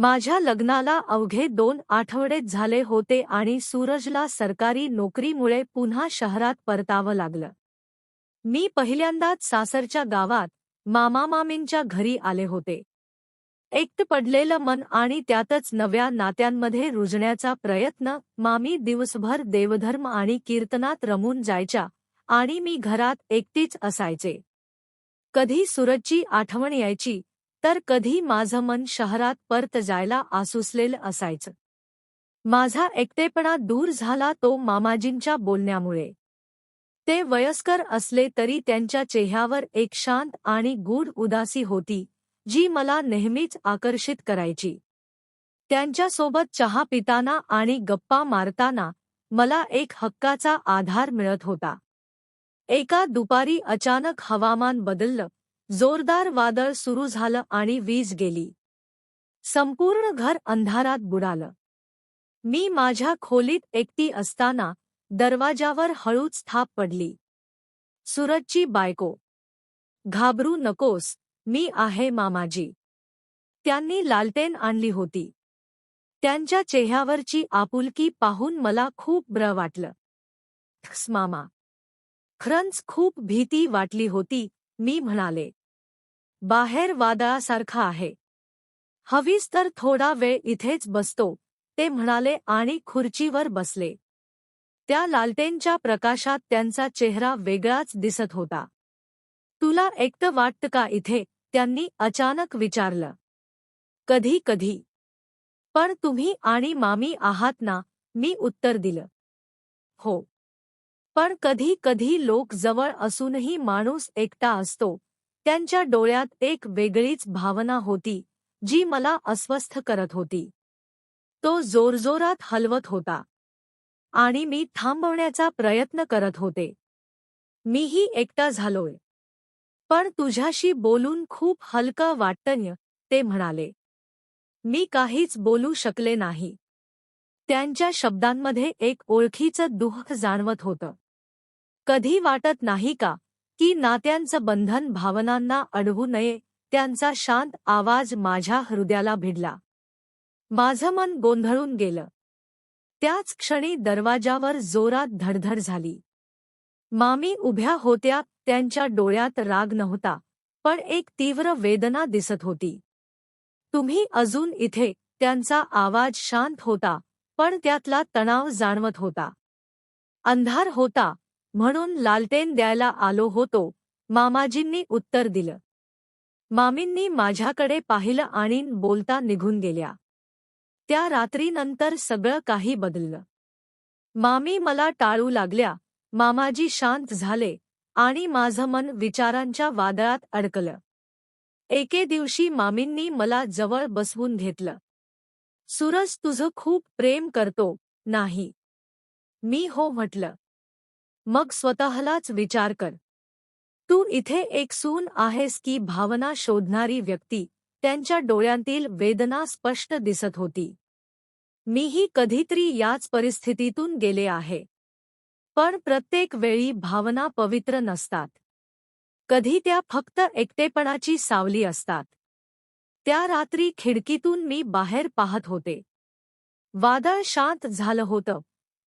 माझ्या लग्नाला अवघे दोन आठवडेच झाले होते आणि सूरजला सरकारी नोकरीमुळे पुन्हा शहरात परतावं लागलं. मी पहिल्यांदाच सासरच्या गावात मामामामींच्या घरी आले होते. एकट पडलेलं मन आणि त्यातच नव्या नात्यांमध्ये रुजण्याचा प्रयत्न मामी दिवसभर देवधर्म आणि कीर्तनात रमून जायच्या आणि मी घरात एकटीच असायचे. कधी सूरजची आठवण यायची तर कधी माझं मन शहरात परत जायला आसुसलेलं असायचं. माझा एकटेपणा दूर झाला तो मामाजींच्या बोलण्यामुळे. ते वयस्कर असले तरी त्यांच्या चेहऱ्यावर एक शांत आणि गूढ उदासी होती जी मला नेहमीच आकर्षित करायची. त्यांच्यासोबत चहा पिताना आणि गप्पा मारताना मला एक हक्काचा आधार मिळत होता. एका दुपारी अचानक हवामान बदललं. जोरदार वादळ सुरू झालं आणि वीज गेली. संपूर्ण घर अंधारात बुडालं. मी माझ्या खोलीत एकटी असताना दरवाजावर हळूच थाप पडली. सुरजची बायको. घाबरू नकोस मी आहे मामाजी. त्यांनी लालटेन आणली होती. त्यांच्या चेहऱ्यावरची आपुलकी पाहून मला खूप ब्र वाटलं. "ठस मामा. खरंच खूप भीती वाटली होती मी म्हणाले. बाहेर वादळासारखा आहे. हवीस तर थोडा वेळ इथेच बसतो ते म्हणाले आणि खुर्चीवर बसले. त्या लालटेनच्या प्रकाशात त्यांचा चेहरा वेगळाच दिसत होता. तुला एकटं वाटतं का इथे? त्यांनी अचानक विचारलं. कधी कधी. पण तुम्ही आणि मामी आहात ना? मी उत्तर दिलं. हो. पण कधी कधी लोक जवळ असूनही माणूस एकटा असतो. त्यांच्या डोळ्यात एक वेगळीच भावना होती जी मला अस्वस्थ करत होती. तो जोरजोरात हलवत होता. आणि मी थांबवण्याचा प्रयत्न करत होते. मीही एकटा झालोय. पण तुझ्याशी बोलून खूप हलकं वाटतंय ते म्हणाले. मी काहीच बोलू शकले नाही. त्यांच्या शब्दांमध्ये एक ओळखीचं दुःख जाणवत होतं. कधी वाटत नाही का की नात्यांचं बंधन भावनांना अडवू नये त्यांचा शांत आवाज माझ्या हृदयाला भिडला. माझं मन गोंधळून गेलं. त्याच क्षणी दरवाजावर जोरात धडधड झाली. मामी उभ्या होत्या त्यांच्या डोळ्यात राग नव्हता पण एक तीव्र वेदना दिसत होती. तुम्ही अजून इथे त्यांचा आवाज शांत होता पण त्यातला तणाव जाणवत होता. अंधार होता म्हणून लालटेन द्यायला आलो होतो. मामाजींनी उत्तर दिलं. मामींनी माझ्याकडे पाहिलं आणि बोलता निघून गेल्या. त्या रात्रीनंतर सगळं काही बदललं. मामी मला टाळू लागल्या. मामाजी शांत झाले आणि माझं मन विचारांच्या वादळात अडकलं. एके दिवशी मामींनी मला जवळ बसवून घेतलं. सूरज तुझं खूप प्रेम करतो. नाही. मी हो म्हटलं. मग स्वतःलाच विचार कर. तू इथे एक सून आहेस की भावना शोधणारी व्यक्ती त्यांच्या डोळ्यांतील वेदना स्पष्ट दिसत होती. मीही कधीतरी याच परिस्थितीतून गेले आहे. पण प्रत्येक वेळी भावना पवित्र नसतात. कधी त्या फक्त एकटेपणाची सावली असतात. त्या रात्री खिडकीतून मी बाहेर पाहत होते. वादळ शांत झालं होतं.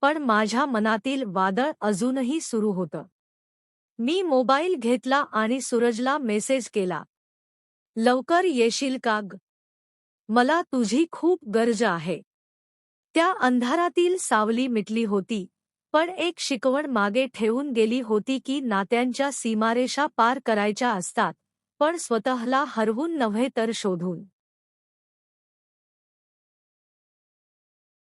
पण माझ्या मनातील वादळ अजूनही सुरू होतं. मी मोबाईल घेतला आणि सूरजला मेसेज केला. लवकर येशील का ग? मला तुझी खूप गरज आहे. त्या अंधारातील सावली मिटली होती पण एक शिकवण मागे ठेवून गेली होती की नात्यांच्या सीमारेषा पार करायच्या असतात पण स्वतःला हरवून नव्हे तर शोधून.